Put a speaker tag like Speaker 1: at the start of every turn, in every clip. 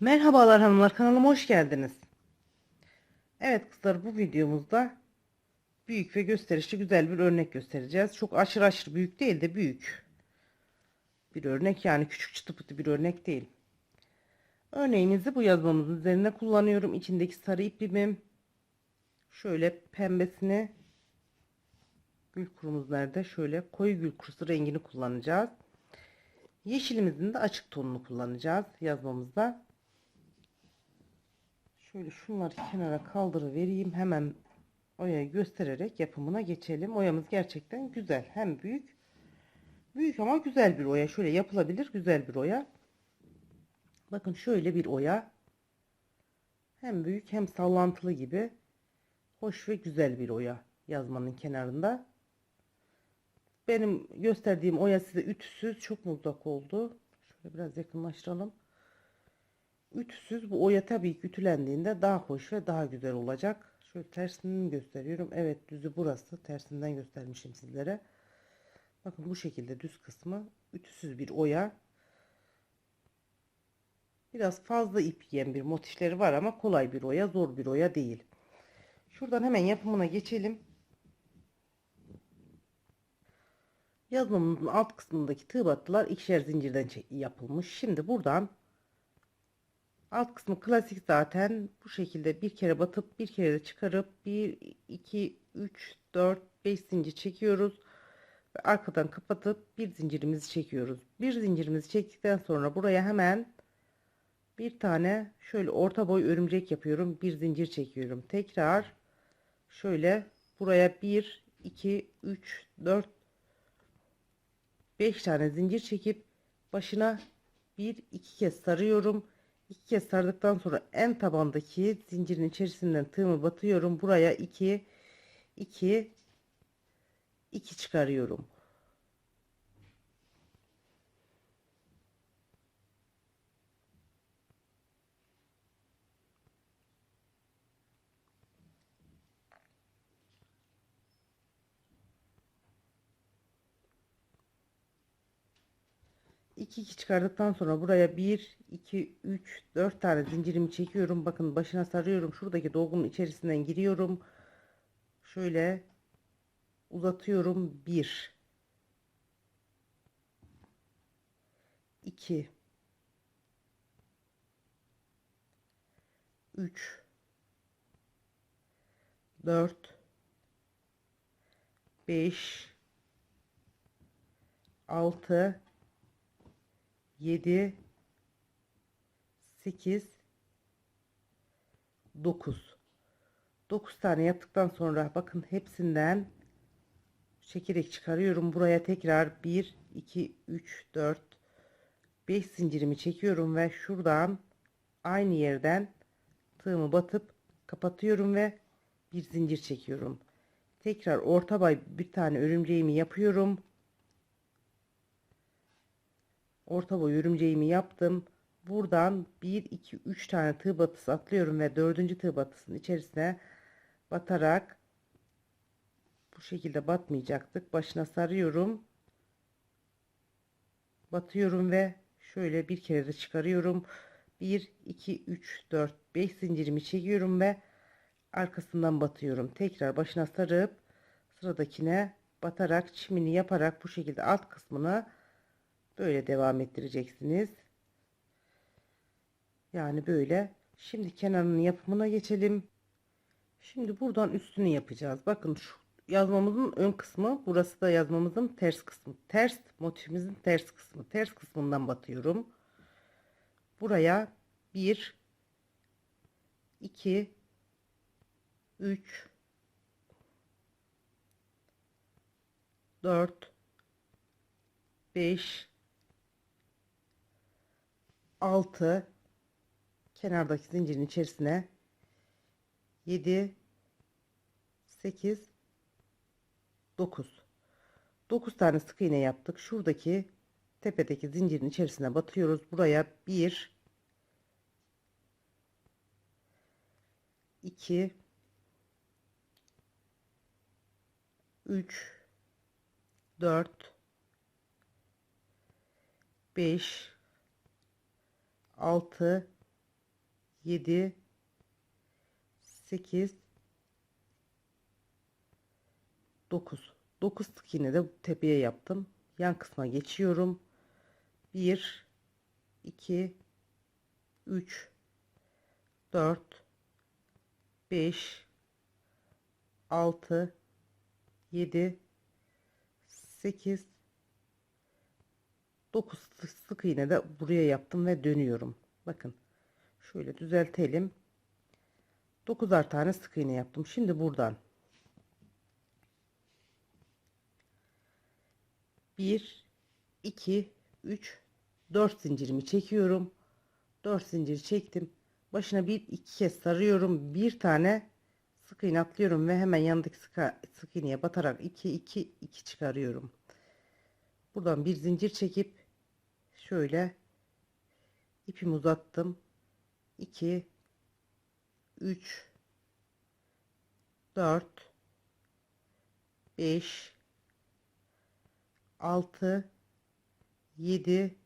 Speaker 1: Merhabalar hanımlar kanalıma hoş geldiniz. Evet kızlar bu videomuzda büyük ve gösterişli güzel bir örnek göstereceğiz. Çok aşırı aşırı büyük değil de büyük bir örnek yani küçük çıtı pıtı bir örnek değil. Örneğimizi bu yazmamızın üzerine kullanıyorum. İçindeki sarı ipimim şöyle pembesini gül kurumuz nerede? Şöyle koyu gül kurusu rengini kullanacağız. Yeşilimizin de açık tonunu kullanacağız yazmamızda. Şöyle şunları kenara kaldırıvereyim. Hemen oyayı göstererek yapımına geçelim. Oyamız gerçekten güzel. Hem büyük. Büyük ama güzel bir oya. Şöyle yapılabilir güzel bir oya. Bakın şöyle bir oya. Hem büyük hem sallantılı gibi. Hoş ve güzel bir oya. Yazmanın kenarında. Benim gösterdiğim oya size ütüsüz çok mutlak oldu. Şöyle biraz yakınlaştıralım. Ütüsüz bu oya tabii ki ütülendiğinde daha hoş ve daha güzel olacak. Şöyle tersini gösteriyorum. Evet düzü burası. Tersinden göstermişim sizlere. Bakın bu şekilde düz kısmı ütüsüz bir oya. Biraz fazla ip yiyen bir motifleri var ama kolay bir oya, zor bir oya değil. Şuradan hemen yapımına geçelim. Yazmamızın alt kısmındaki tığ battılar ikişer zincirden yapılmış. Şimdi buradan alt kısmı klasik zaten bu şekilde bir kere batıp bir kere de çıkarıp 1 2 3 4 5 zincir çekiyoruz ve arkadan kapatıp bir zincirimizi çekiyoruz. Bir zincirimizi çektikten sonra buraya hemen bir tane şöyle orta boy örümcek yapıyorum. Bir zincir çekiyorum. Tekrar şöyle buraya 1 2 3 4 5 tane zincir çekip başına bir iki kez sarıyorum. İki kez sardıktan sonra en tabandaki zincirin içerisinden tığımı batıyorum. Buraya 2 2 2 çıkarıyorum. İki iki çıkardıktan sonra buraya 1 2 3 4 tane zincirimi çekiyorum. Bakın başına sarıyorum. Şuradaki dolgunun içerisinden giriyorum. Şöyle uzatıyorum. 1 2 3 4 5 6 7 8 9 9 tane yaptıktan sonra bakın hepsinden çekerek çıkarıyorum. Buraya tekrar 1 2 3 4 5 zincirimi çekiyorum ve şuradan aynı yerden tığımı batıp kapatıyorum ve bir zincir çekiyorum. Tekrar orta boy bir tane örümceğimi yapıyorum orta boy örümceğimi yaptım. Buradan 1 2 3 tane tığ batısı atlıyorum ve dördüncü tığ batısının içerisine batarak bu şekilde batmayacaktık. Başına sarıyorum. Batıyorum ve şöyle bir kere de çıkarıyorum. 1 2 3 4 5 zincirimi çekiyorum ve arkasından batıyorum. Tekrar başına sarıp sıradakine batarak çimini yaparak bu şekilde alt kısmını Böyle devam ettireceksiniz. Yani böyle. Şimdi kenarının yapımına geçelim. Şimdi buradan üstünü yapacağız. Bakın şu yazmamızın ön kısmı. Burası da yazmamızın ters kısmı. Ters motifimizin ters kısmı. Ters kısmından batıyorum. Buraya 1 2 3 4 5 6 kenardaki zincirin içerisine 7 8 9 9 tane sık iğne yaptık. Şuradaki tepedeki zincirin içerisine batıyoruz. Buraya 1 2 3 4 5 6 7 8 9 9 sık iğne de tepeye yaptım. Yan kısma geçiyorum. 1 2 3 4 5 6 7 8 9 sık iğne de buraya yaptım ve dönüyorum. Bakın şöyle düzeltelim. 9'ar tane sık iğne yaptım. Şimdi buradan. 1 2 3 4 zincirimi çekiyorum. 4 zincir çektim. Başına bir iki kez sarıyorum. Bir tane sık iğne atlıyorum ve hemen yanındaki sık, sık iğneye batarak 2 2 2 çıkarıyorum. Buradan bir zincir çekip şöyle ipimi uzattım. 2 3 4 5 6 7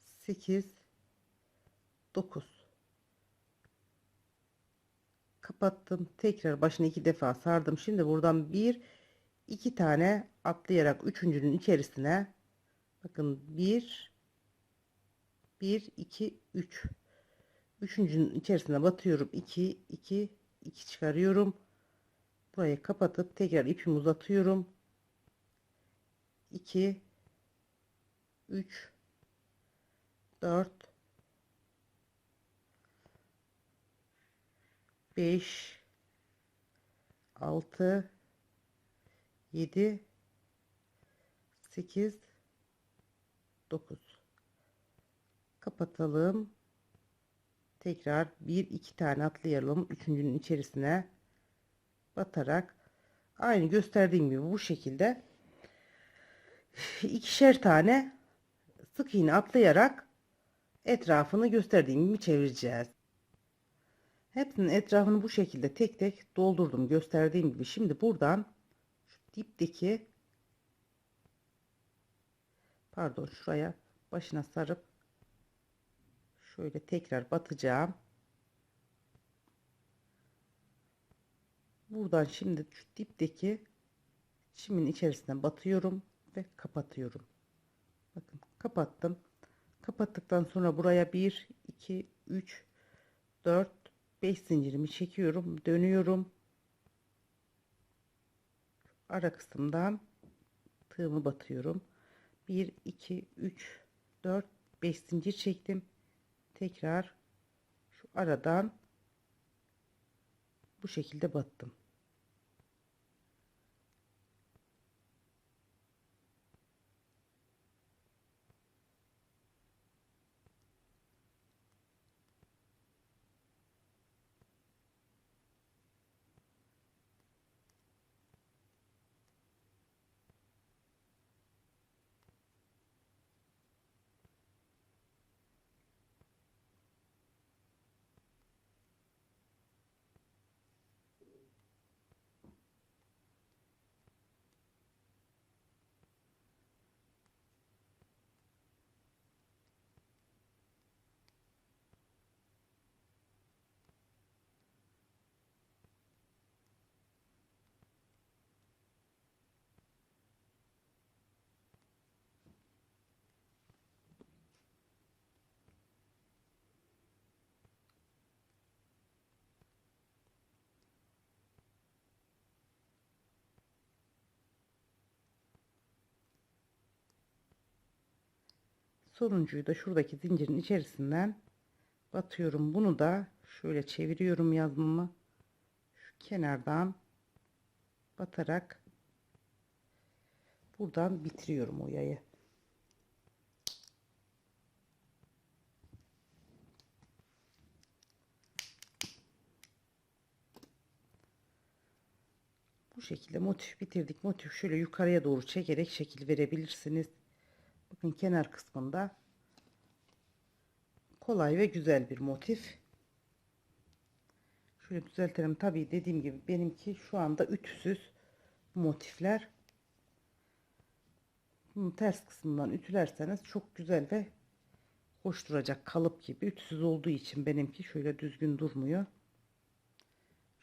Speaker 1: 8 9 kapattım. Tekrar başına iki defa sardım. Şimdi buradan bir iki tane atlayarak üçüncünün içerisine bakın bir bir iki üç. Üçüncünün içerisine batıyorum. 2 2 2 çıkarıyorum. Burayı kapatıp tekrar ipimi uzatıyorum. 2 3 4 5 6 7 8 9 kapatalım tekrar bir iki tane atlayalım üçüncünün içerisine batarak aynı gösterdiğim gibi bu şekilde ikişer tane sık iğne atlayarak etrafını gösterdiğim gibi çevireceğiz. Hepsinin etrafını bu şekilde tek tek doldurdum gösterdiğim gibi. Şimdi buradan şu dipteki pardon şuraya başına sarıp şöyle tekrar batacağım. Buradan şimdi şu dipteki çimin içerisine batıyorum ve kapatıyorum. Bakın kapattım. Kapattıktan sonra buraya 1 2 3 4 5 zincirimi çekiyorum. Dönüyorum. Ara kısımdan tığımı batıyorum. 1 2 3 4 5 zincir çektim. Tekrar şu aradan bu şekilde battım. Sonuncuyu da şuradaki zincirin içerisinden batıyorum. Bunu da şöyle çeviriyorum yazmamı. Şu kenardan batarak buradan bitiriyorum o yayı. Bu şekilde motif bitirdik. Motif şöyle yukarıya doğru çekerek şekil verebilirsiniz Bakın kenar kısmında kolay ve güzel bir motif. Şöyle düzeltelim. Tabii dediğim gibi benimki şu anda ütüsüz motifler. Bunu ters kısmından ütülerseniz çok güzel ve hoş duracak kalıp gibi. Ütüsüz olduğu için benimki şöyle düzgün durmuyor.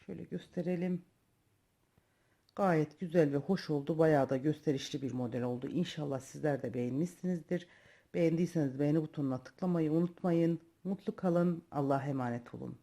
Speaker 1: Şöyle gösterelim. Gayet güzel ve hoş oldu. Bayağı da gösterişli bir model oldu. İnşallah sizler de beğenmişsinizdir. Beğendiyseniz beğeni butonuna tıklamayı unutmayın. Mutlu kalın. Allah'a emanet olun.